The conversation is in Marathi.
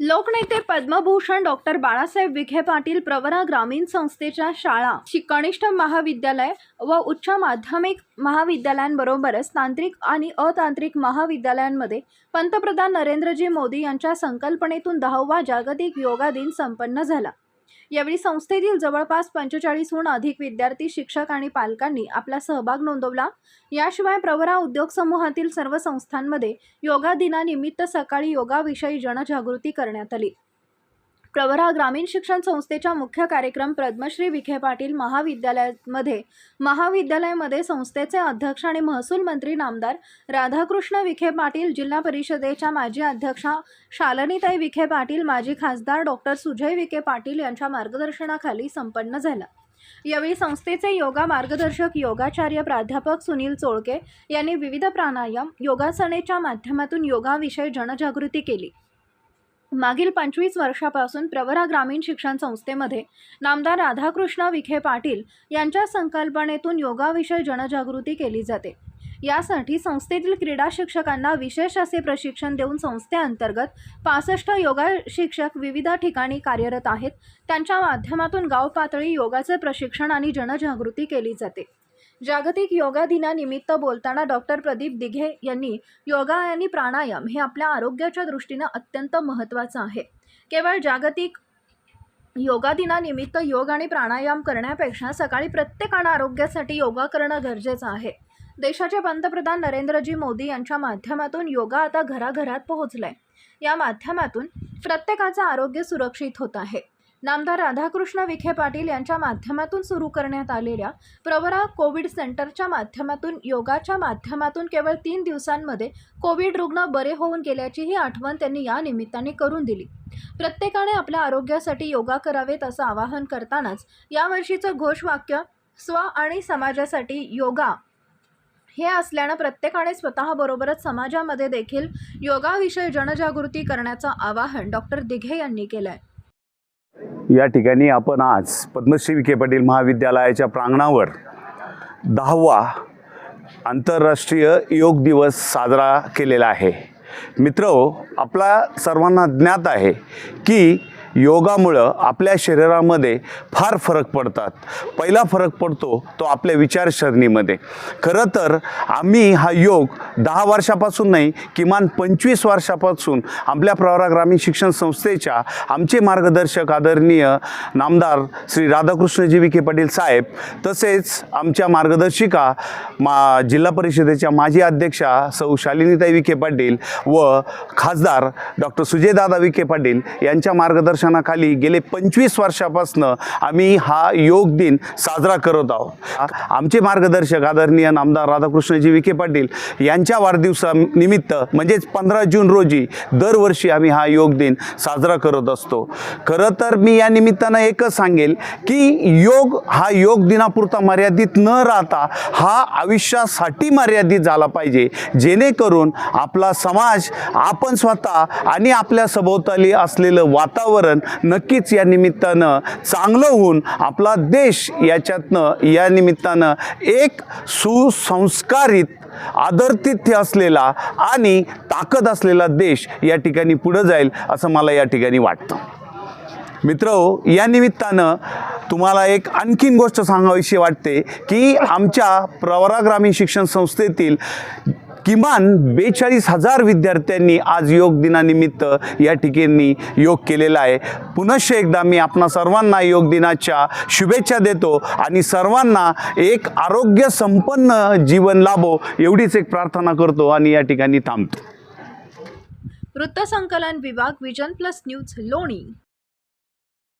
लोकनेते पद्मभूषण डॉक्टर बाळासाहेब विखे पाटील प्रवरा ग्रामीण संस्थेच्या शाळा कनिष्ठ महाविद्यालय व उच्च माध्यमिक महाविद्यालयांबरोबरच तांत्रिक आणि अतांत्रिक महाविद्यालयांमध्ये पंतप्रधान नरेंद्रजी मोदी यांच्या संकल्पनेतून दहावा जागतिक योगा दिन संपन्न झाला. यावेळी संस्थेतील जवळपास पंचेचाळीसहून अधिक विद्यार्थी शिक्षक आणि पालकांनी आपला सहभाग नोंदवला. याशिवाय प्रवरा उद्योग समूहातील सर्व संस्थांमध्ये योगा दिनानिमित्त सकाळी योगाविषयी जनजागृती करण्यात आली. प्रवरा ग्रामीण शिक्षण संस्थेच्या मुख्य कार्यक्रम पद्मश्री विखे पाटील महाविद्यालयामध्ये महाविद्यालयामध्ये संस्थेचे अध्यक्ष आणि महसूल मंत्री नामदार राधाकृष्ण विखे पाटील जिल्हा परिषदेच्या माजी अध्यक्षा शालनीताई विखे पाटील माजी खासदार डॉक्टर सुजय विखे पाटील यांच्या मार्गदर्शनाखाली संपन्न झाला. यावेळी संस्थेचे योगा मार्गदर्शक योगाचार्य प्राध्यापक सुनील चोळके यांनी विविध प्राणायाम योगासनेच्या माध्यमातून योगाविषयी जनजागृती केली. मागील पंचवीस वर्षापासून प्रवरा ग्रामीण शिक्षण संस्थेमध्ये नामदार राधाकृष्ण विखे पाटील यांच्या संकल्पनेतून योगाविषयी जनजागृती केली जाते. यासाठी संस्थेतील क्रीडा शिक्षकांना विशेष असे प्रशिक्षण देऊन संस्थेअंतर्गत पासष्ट योगा शिक्षक विविध ठिकाणी कार्यरत आहेत. त्यांच्या माध्यमातून गाव पातळी योगाचे प्रशिक्षण आणि जनजागृती केली जाते. जागतिक योगा दिनानिमित्त बोलताना डॉक्टर प्रदीप दिघे यांनी योगा आणि प्राणायाम हे आपल्या आरोग्याच्या दृष्टीनं अत्यंत महत्त्वाचं आहे. केवळ जागतिक योगा दिनानिमित्त योग आणि प्राणायाम करण्यापेक्षा सकाळी प्रत्येकानं आरोग्यासाठी योगा करणं गरजेचं आहे. देशाचे पंतप्रधान नरेंद्रजी मोदी यांच्या माध्यमातून योगा आता घराघरात पोहोचलाय. या माध्यमातून प्रत्येकाचं आरोग्य सुरक्षित होत आहे. नामदार राधाकृष्ण विखे पाटील यांच्या माध्यमातून सुरू करण्यात आलेल्या प्रवरा कोविड सेंटरच्या माध्यमातून योगाच्या माध्यमातून केवळ तीन दिवसांमध्ये कोविड रुग्ण बरे होऊन गेल्याचीही आठवण त्यांनी या निमित्ताने करून दिली. प्रत्येकाने आपल्या आरोग्यासाठी योगा करावेत असं आवाहन करतानाच यावर्षीचं घोषवाक्य स्व आणि समाजासाठी योगा हे असल्यानं प्रत्येकाने स्वतःबरोबरच समाजामध्ये देखील योगाविषयी जनजागृती करण्याचं आवाहन डॉक्टर दिघे यांनी केलं आहे या ठिकाणी आपण आज पद्मश्री विखे पाटील महाविद्यालयाच्या प्रांगणावर दहावा आंतरराष्ट्रीय योग दिवस साजरा केलेला आहे. मित्र आपला सर्वांना ज्ञात आहे की योगामुळं आपल्या शरीरामध्ये फार फरक पडतात. पहिला फरक पडतो तो आपल्या विचारसरणीमध्ये. खरं तर आम्ही हा योग दहा वर्षापासून नाही किमान पंचवीस वर्षापासून आपल्या प्रवरा ग्रामीण शिक्षण संस्थेच्या आमचे मार्गदर्शक आदरणीय नामदार श्री राधाकृष्णजी विखे पाटील साहेब तसेच आमच्या मार्गदर्शिका मा जिल्हा परिषदेच्या माजी अध्यक्षा सौ शालिनीताई विखे पाटील व खासदार डॉक्टर सुजयदादा विखे पाटील यांच्या मार्गदर्शन मार्गदर्शनाखाली गेले पंचवीस वर्षापासून आम्ही हा योग दिन साजरा करत आहोत. आमचे मार्गदर्शक आदरणीय नामदार राधाकृष्णजी विखे पाटील यांच्या वाढदिवसानिमित्त म्हणजेच पंधरा जून रोजी दरवर्षी आम्ही हा योग दिन साजरा करत असतो. खरं तर मी या निमित्तानं एकच सांगेल की योग हा योग दिनापुरता मर्यादित न राहता हा आयुष्यासाठी मर्यादित झाला पाहिजे. जेणेकरून आपला समाज आपण स्वतः आणि आपल्या सभोवताली असलेलं वातावरण नक्कीच या निमित्तानं चांगलं होऊन आपला देश याच्यातनं या निमित्तानं एक सुसंस्कारित आदरतिथ्य असलेला आणि ताकद असलेला देश या ठिकाणी पुढं जाईल असं मला या ठिकाणी वाटतं. मित्र या निमित्तानं तुम्हाला एक आणखीन गोष्ट सांगावीशी वाटते की आमच्या प्रवरा ग्रामीण शिक्षण संस्थेतील किमान बेचाळीस हजार विद्यार्थ्यांनी आज योग दिनानिमित्त या ठिकाणी योग केलेला आहे. पुनश्च एकदा मी आपणा सर्वांना योग दिनाच्या शुभेच्छा देतो आणि सर्वांना एक आरोग्य संपन्न जीवन लाभो एवढीच एक प्रार्थना करतो आणि या ठिकाणी थांबतो. वृत्तसंकलन विभाग विजन प्लस न्यूज लोणी.